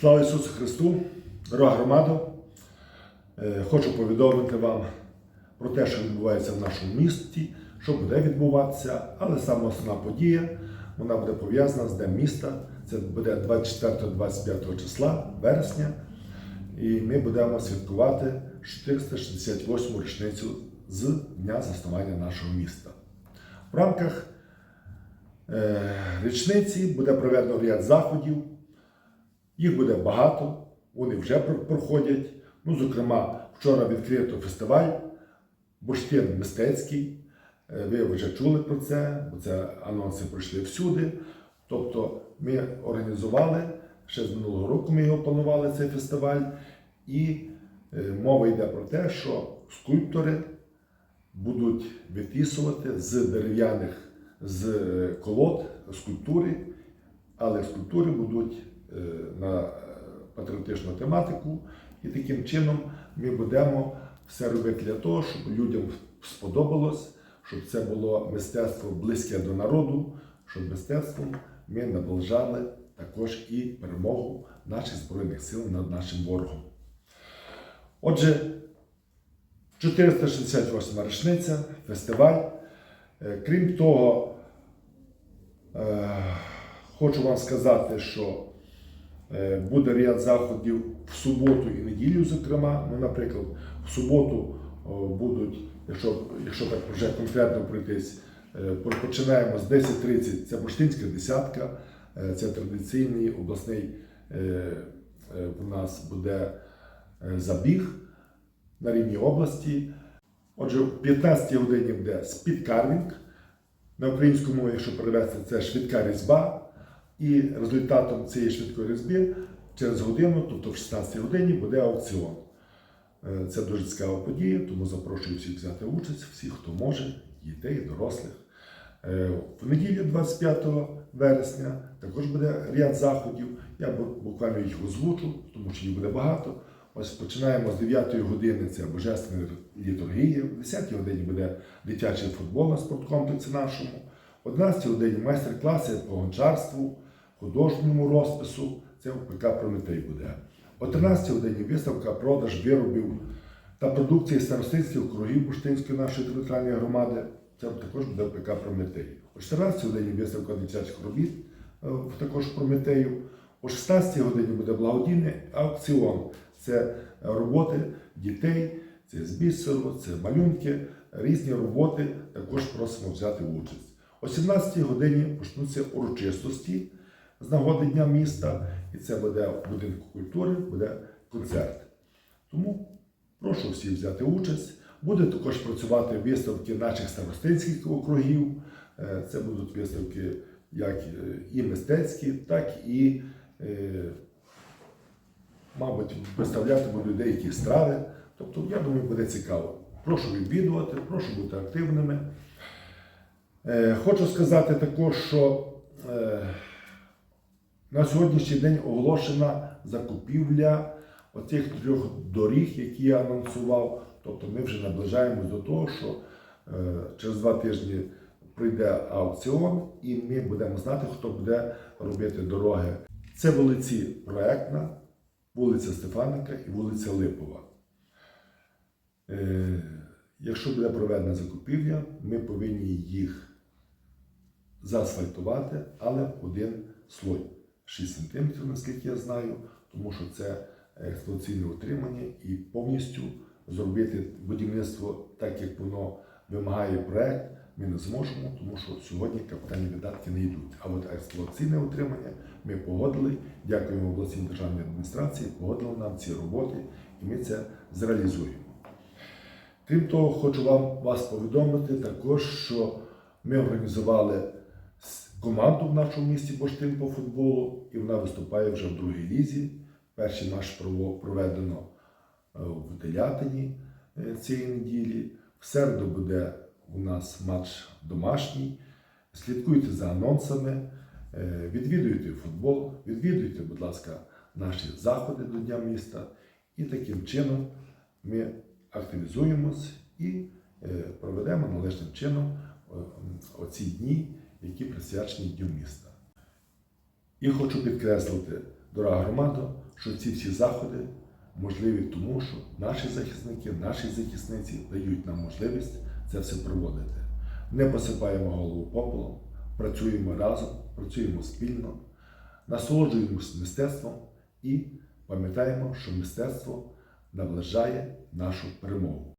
Слава Ісусу Христу! Дорога громада! Е, Хочу повідомити вам про те, що відбувається в нашому місті, що буде відбуватися, але саме основна подія вона буде пов'язана з Днем міста. Це буде 24-25 числа вересня. І ми будемо святкувати 468 річницю з дня заснування нашого міста. В рамках е, річниці буде проведено ряд заходів. Їх буде багато, вони вже проходять. Ну, зокрема, вчора відкрито фестиваль Бурштин мистецький. Е, Ви вже чули про це, бо це анонси пройшли всюди. Тобто ми організували, ще з минулого року ми його планували, цей фестиваль, і е, мова йде про те, що скульптори будуть виписувати з дерев'яних з е, колод скульптури, але скульптури будуть на е, патріотичну тематику, і таким чином ми будемо все робити для того, щоб людям сподобалось, щоб це було мистецтво близьке до народу, щоб мистецтвом ми наближали також і перемогу наших Збройних сил над нашим ворогом. Отже, 468 річниця, фестиваль. Е, Крім того, е, хочу вам сказати, що буде ряд заходів в суботу і неділю, зокрема. Ну, наприклад, в суботу будуть, якщо, якщо так вже конкретно пройтись, е, починаємо з 10.30, це Бурштинська десятка, е, це традиційний обласний е, е, у нас буде е, забіг на рівні області. Отже, в 15 годині буде спідкарвінг. На українську мову, якщо перевести, це швидка різьба. І результатом цієї швидкої різьби через годину, тобто в 16 годині, буде аукціон. Е, Це дуже цікава подія, тому запрошую всіх взяти участь, всіх, хто може, дітей, дорослих. Е, В неділю 25 вересня також буде ряд заходів. Я буквально їх озвучу, тому що їх буде багато. Ось починаємо з 9 години це Божественна літургія, в 10 годині буде дитячий футбол на спорткомплексі нашому, в 11 годині майстер-класи по гончарству, художньому розпису, це в ПК Прометей буде. О 13 годині виставка продаж виробів та продукції старостинських округів Буштинської нашої територіальної громади. Це також буде в ПК Прометей. О 14 годині виставка дитячих робіт е, також Прометею. О 16 годині буде благодійний аукціон. Це роботи дітей, це з це малюнки, різні роботи. Також просимо взяти участь. О 17 годині почнуться урочистості з нагоди Дня міста, і це буде в будинку культури, буде концерт. Тому прошу всіх взяти участь. Буде також працювати виставки наших старостинських округів. Е, Це будуть виставки як е, і мистецькі, так і, е, мабуть, виставляти будуть деякі страви. Тобто, я думаю, буде цікаво. Прошу відвідувати, прошу бути активними. Хочу сказати також, що на сьогоднішній день оголошена закупівля оцих трьох доріг, які я анонсував. Тобто ми вже наближаємось до того, що е, через два тижні прийде аукціон, і ми будемо знати, хто буде робити дороги. Це вулиці Проектна, вулиця Стефаника і вулиця Липова. Е, Якщо буде проведена закупівля, ми повинні їх заасфальтувати, але один слой 6 см, наскільки я знаю, тому що це експлуатаційне утримання і повністю зробити будівництво так, як воно вимагає проект, ми не зможемо, тому що сьогодні капітальні видатки не йдуть. А от експлуатаційне утримання ми погодили. Дякуємо обласній державній адміністрації, погодили нам ці роботи, і ми це зреалізуємо. Крім того, хочу вам вас повідомити також, що ми організували команду в нашому місті Боштин по футболу, і вона виступає вже в другій лізі. Перший матч прово- проведено е, в Телятині е, цієї неділі. В середу буде у нас матч домашній. Слідкуйте за анонсами, е, відвідуйте футбол, відвідуйте, будь ласка, наші заходи до Дня міста. І таким чином ми активізуємось і проведемо належним чином оці дні, які присвячені Дню міста. І хочу підкреслити, дорога громада, що ці всі заходи можливі тому, що наші захисники, наші захисниці дають нам можливість це все проводити. Не посипаємо голову попелом, працюємо разом, працюємо спільно, насолоджуємося мистецтвом і пам'ятаємо, що мистецтво наближає нашу перемогу.